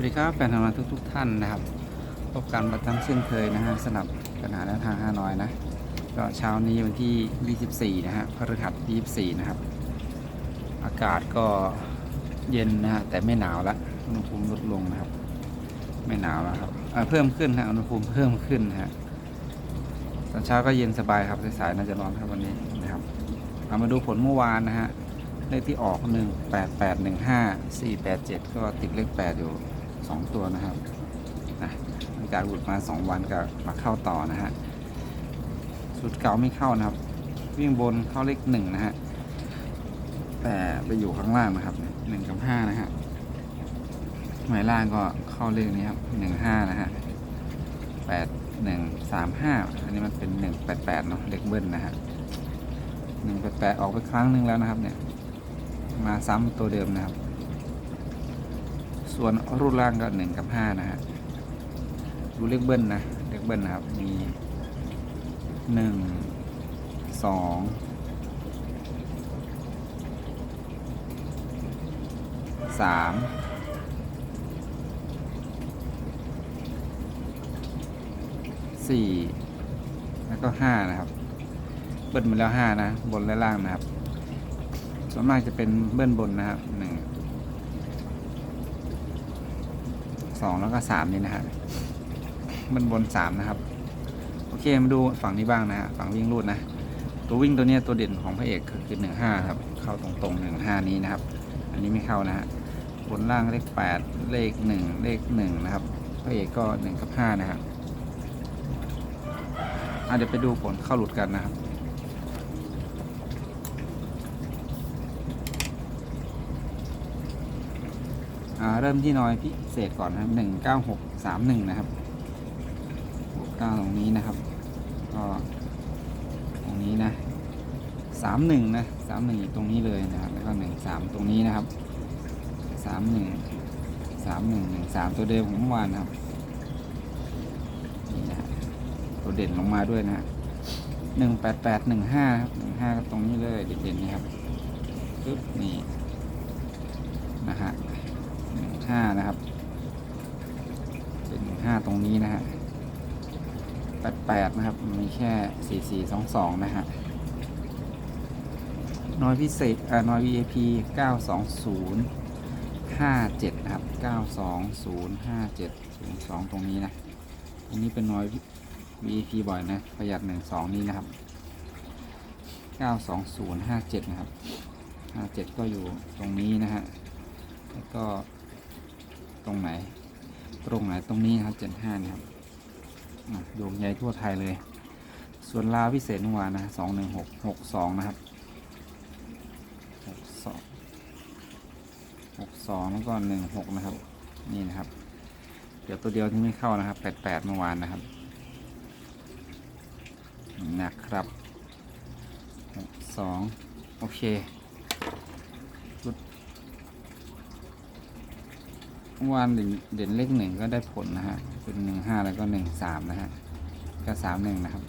วัสดีครับแฟนทำงานทุกทุกๆท่านนะครับพบกันประจำเช่นเคยนะฮะสนับปัญหาแนวทางห้าน้อยนะก็เช้านี้วันที่ 24 นะฮะพฤหัส24 นะครับ อากาศก็เย็นนะฮะแต่ไม่หนาวละอุณหภูมิลดลงนะครับ ไม่หนาวแล้วครับเพิ่มขึ้นนะอุณหภูมิเพิ่มขึ้นฮะตอนเช้าก็เย็นสบายครับสายๆน่าจะร้อนครับวันนี้นะครับเอามาดูผลเมื่อวานนะฮะเลขที่ออก 1 8 8 1 5 4 8 7 ก็ติดเลข 8 อยู่ 2 ตัวนะครับนะหลังจากหลุดมา 2 วันก็มาเข้าต่อนะฮะสุดเก่าไม่เข้านะครับ วิ่งบนเข้าเลข1นะฮะแต่ไปอยู่ข้างล่างนะครับ1กับ5นะฮะหมายล่างก็เข้าเลขนี้ครับ1 5นะฮะ8 1 3 5อันนี้มันเป็น1 8 8เนาะเลขเบิ้ลนะฮะ1 8 8ออกไปครั้งหนึ่งแล้วนะครับเนี่ยมาซ้ำตัวเดิมนะครับ ส่วนรูปร่างก็หนึ่งกับห้านะฮะดูเลขเบิ้ลนะเลขเบิ้ลนะครับมีหนึ่งสองสามสี่แล้วก็ห้านะครับเบิ้ลมาแล้วห้านะ บนและล่างนะครับ ส่วนมากจะเป็นเบิ้ลบนนะครับหนึ่ง สองแล้วก็สามนี่นะฮะเบิ้ลบนสามนะครับ โอเคมาดูฝั่งนี้บ้างนะฝั่งวิ่งรูดนะ ตัววิ่งตัวนี้ตัวเด่นของพระเอกคือหนึ่งห้าครับ เข้าตรงๆหนึ่งห้านี้นะครับ อันนี้ไม่เข้านะฮะบนล่างเลขแปดเลขหนึ่งเลขหนึ่งนะครับ พระเอกก็หนึ่งกับห้านะครับอะเดี๋ยวไปดูผลเข้าหลุดกันนะครับ เริ่มที่น้อยพิเศษก่อนนะครับหนึ่งเก้าหกสามหนึ่งนะครับหกเก้าตรงนี้นะครับ ก็ตรงนี้นะสามหนึ่งนะสามหนึ่งตรงนี้เลยนะครับ แล้วก็หนึ่งสามตรงนี้นะครับสามหนึ่งสามหนึ่งหนึ่งสามตัวเดิมของเมื่อวานนะครับนี่นะตัวเด่นลงมาด้วยนะฮะหนึ่งแปดแปดหนึ่งห้าครับหนึ่งห้าก็ตรงนี้เลยเด่นๆนี่ครับปึ๊บนี่นะฮะ ห้านะครับ เป็นห้าตรงนี้นะฮะแปดแปดนะครับ มีแค่สี่สี่สองสองนะฮะ น้อยพิเศษอ่าน้อย VIP เก้าสองศูนย์ห้าเจ็ดนะครับเก้าสองศูนย์ห้าเจ็ดศูนย์สองตรงนี้นะตรงนี้เป็นน้อย VIP บ่อยนะ ประหยัดหนึ่งสองนี้นะครับเก้าสองศูนย์ห้าเจ็ดนะครับห้าเจ็ดก็อยู่ตรงนี้นะฮะแล้วก็ ตรงไหน ตรงไหนตรงนี้ครับเจ็ดห้านี่ครับโยงใยทั่วไทยเลย ส่วนลาวพิเศษเมื่อวานนะสองหนึ่งหกหกสองนะครับหกสองหกสองแล้วก็หนึ่งหกนะครับ นี่นะครับ เดี๋ยวตัวเดียวที่ไม่เข้านะครับแปดแปดเมื่อวานนะครับนะครับหกสองโอเค เมื่อ วานเด่นเลขหนึ่งก็ได้ผลนะฮะ เป็นหนึ่งห้าแล้วก็หนึ่งสามนะฮะ ก็สามหนึ่งนะครับ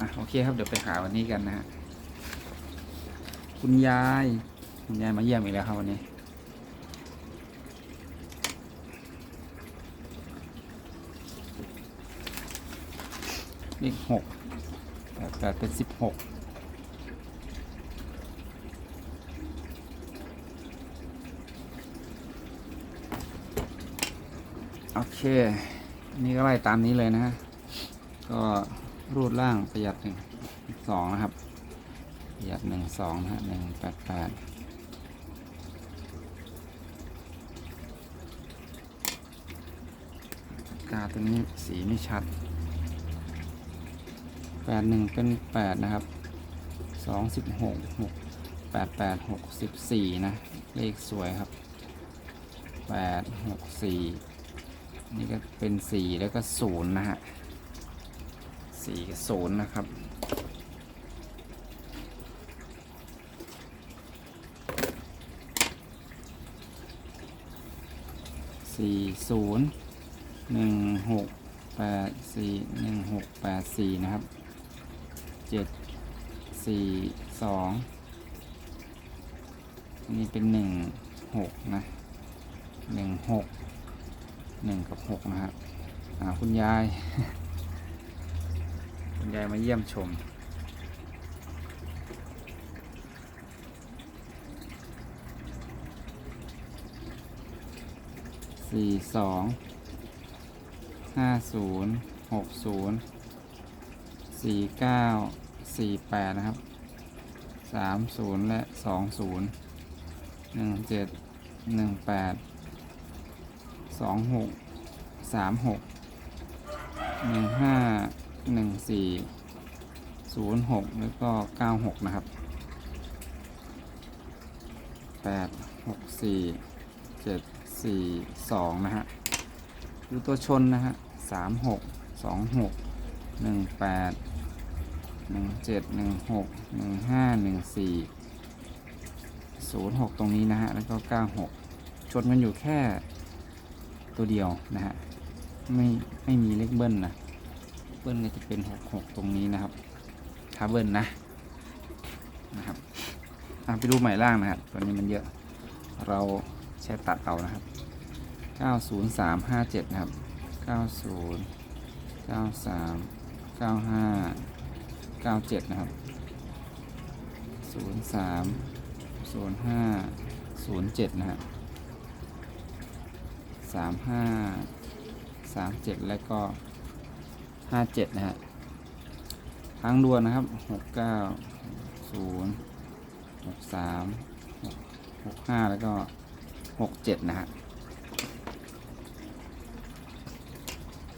อะโอเคครับเดี๋ยวไปหาวันนี้กันนะฮะ คุณยาย คุณยายมาเยี่ยมอีกแล้วครับวันนี้เลขหกแต่แต่เป็นสิบหก โอเค นี่ก็ไล่ตามนี้เลยนะฮะ ก็รูดล่างประหยัดหนึ่งสองนะครับ ประหยัดหนึ่งสองนะฮะหนึ่งแปดแปดกาตัวนี้สีไม่ชัดแปดหนึ่งเป็นแปดนะครับสองสิบหกหกแปดแปดหกสิบสี่นะ เลขสวยครับแปดหกสี่ นี่ก็เป็นสี่แล้วก็ศูนย์นะฮะสี่กับศูนย์นะครับ สี่ศูนย์หนึ่งหกแปดสี่หนึ่งหกแปดสี่นะครับเจ็ดสี่สองนนี้เป็นหนึ่งหกนะหนึ่งหก หนึ่งกับหกนะครับอ่าคุณยาย คุณยายมาเยี่ยมชม สี่สอง ห้าศูนย์หกศูนย์ สี่เก้า สี่แปดนะครับ สามศูนย์และสองศูนย์ หนึ่งเจ็ด หนึ่งแปด สองหกสามหกหนึ่งห้าหนึ่งสี่ศูนย์หกแล้วก็เก้าหกนะครับแปดหกสี่เจ็ดสี่สองนะฮะดูตัวชนนะฮะสามหกสองหกหนึ่งแปดหนึ่งเจ็ดหนึ่งหกหนึ่งห้าหนึ่งสี่ศูนย์หกตรงนี้นะฮะ แล้วก็เก้าหกชนกันอยู่แค่ ตัวเดียวนะฮะไม่ไม่มีเลขเบิ้ลนะเบิ้ลเนี่ยจะเป็นหกหกตรงนี้นะครับถ้าเบิ้ลนะนะครับไปดูใหม่ล่างนะครับตัวนี้มันเยอะเราใช้ตัดเอานะครับ 90357 นะครับ 90 93 95 97 นะครับ 03 05 07 นะ ครับ35 37แล้วก็57นะฮะทางด่วนนะครับ69 0 63 65แล้วก็67นะฮะ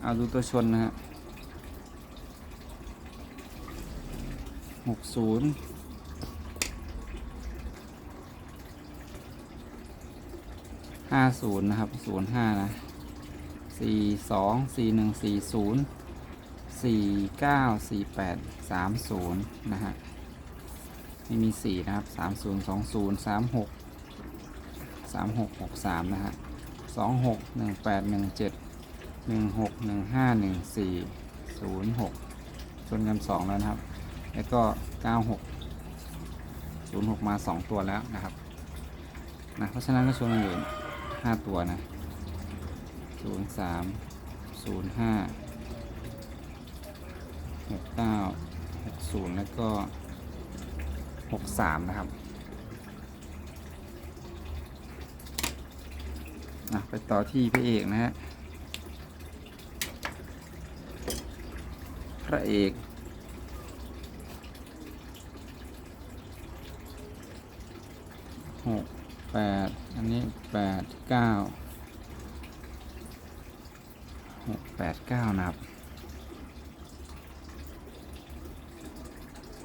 เอาดูตัวชนนะฮะ60 50น ห้าศูนย์นะครับศูนย์ห้านะสี่สองสี่หนึ่งสี่ศูนย์สี่เก้าสี่แปดสามศูนย์นะฮะไม่มีสี่นะครับสามศูนย์สองศูนย์สามหกสามหกหกสามนะฮะสองหกหนึ่งแปดหนึ่งเจ็ดหนึ่งหกหนึ่งห้าหนึ่งสี่ศูนย์หกชนกันสองแล้วนะครับ แล้วก็เก้าหกศูนย์หกมาสองตัวแล้วนะครับนะเพราะฉะนั้นก็ชวนกันอยู่ 5ตัวนะ03 05 69 60แล้วก็63นะครับนะไปต่อที่พระเอกนะฮะ พระเอกหก แปดอันนี้แปดเก้าหกแปดเก้านะครับ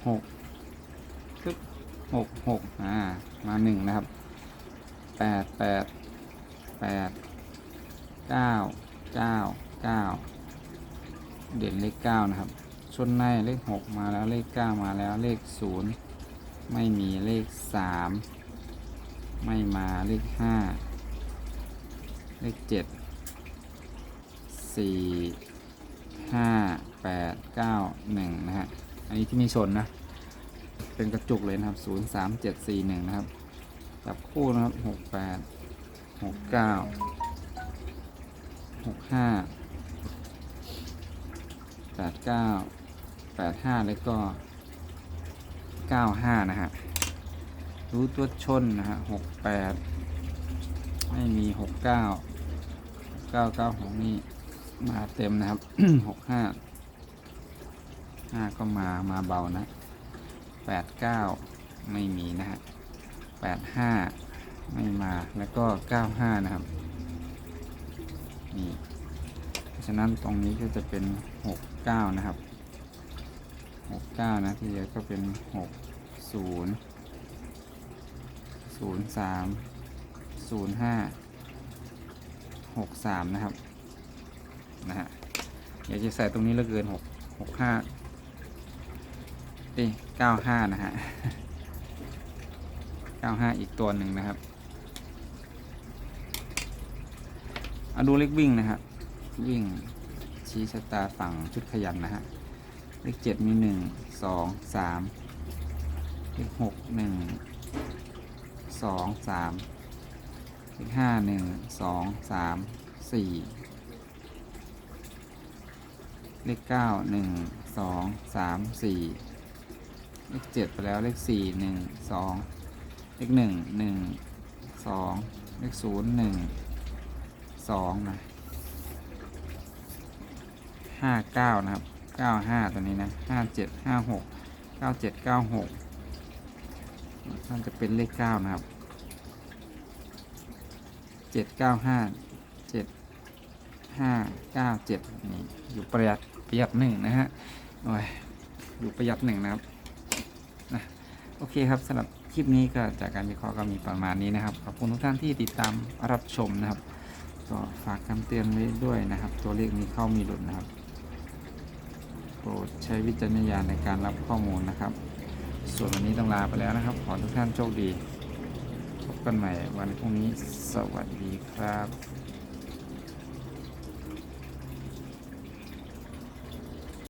หกคึบหกหกอ่ามาหนึ่งนะครับแปดแปดแปดเก้าเก้าเก้าเด่นเลข9นะครับ ชนในเลข6มาแล้วเลข9มาแล้วเลข0ไม่มีเลข3 ไม่มาเลข5เลข7 4 5 8 9 1นะฮะ อันนี้ที่ม่ชนนะ เป็นกระจุกเลยนะครับ0 3 7 4 1นะครับ จับคู่นะครับ6 8 6 9 6 5แปดเก้าแปดห้าแล้วก็เก้าห้านะฮะ รู้ตัวชนนะฮะหกแปดไม่มีหกเก้าเก้าเก้าของนี่มาเต็มนะครับหกห้าห้าก็มามาเบานะแปดเก้าไม่มีนะฮะแปดห้าไม่มาแล้วก็เก้าห้านะครับนี่เพราะฉะนั้นตรงนี้ก็จะเป็นหกเก้านะครับหกเก้านะที่เหลือก็เป็นหกศูนย์ ศูนย์สามศูนย์ห้าหกสามนะครับ นะฮะอยากจะใส่ตรงนี้เหลือเกินหกหกห้าเอ้เก้าห้านะฮะเก้าห้าอีกตัวหนึ่งนะครับเอาดูเลขวิ่งนะครับ วิ่งชี้ชะตาฝั่งชุดขยันนะฮะ เลขเจ็ดมีหนึ่งสองสามเลขหกหนึ่ง สสองสามเลขห้าหนึ่งสองสามสี่เลขเก้าหนึ่งสองสามสี่เลขเจ็ดไปแล้วเลขสี่หนึ่งสองเลขหนึ่งหนึ่งสองเลขศูนย์หนึ่งสองนะห้าเก้านะครับเก้าห้าตัวนี้นะห้าเจ็ดห้าหกเก้าเจ็ดเก้าหก ท่านจะเป็นเลขเก้านะครับเจ็ดเก้าห้าเจ็ดห้าเก้าเจ็ดนี่อยู่ประหยัดประหยัดหนึ่งนะฮะโอ้ยอยู่ประหยัดหนึ่งนะครับนะโอเคครับสำหรับคลิปนี้ก็จากการวิเคราะห์ก็มีประมาณนี้นะครับ ขอบคุณทุกท่านที่ติดตามรับชมนะครับ ก็ฝากคำเตือนไว้ด้วยนะครับ ตัวเลขมีเข้ามีหลุดนะครับ โปรดใช้วิจารณญาณในการรับข้อมูลนะครับ ส่วนวันนี้ต้องลาไปแล้วนะครับ ขอทุกท่านโชคดี พบกันใหม่วันพรุ่งนี้สวัสดีครับ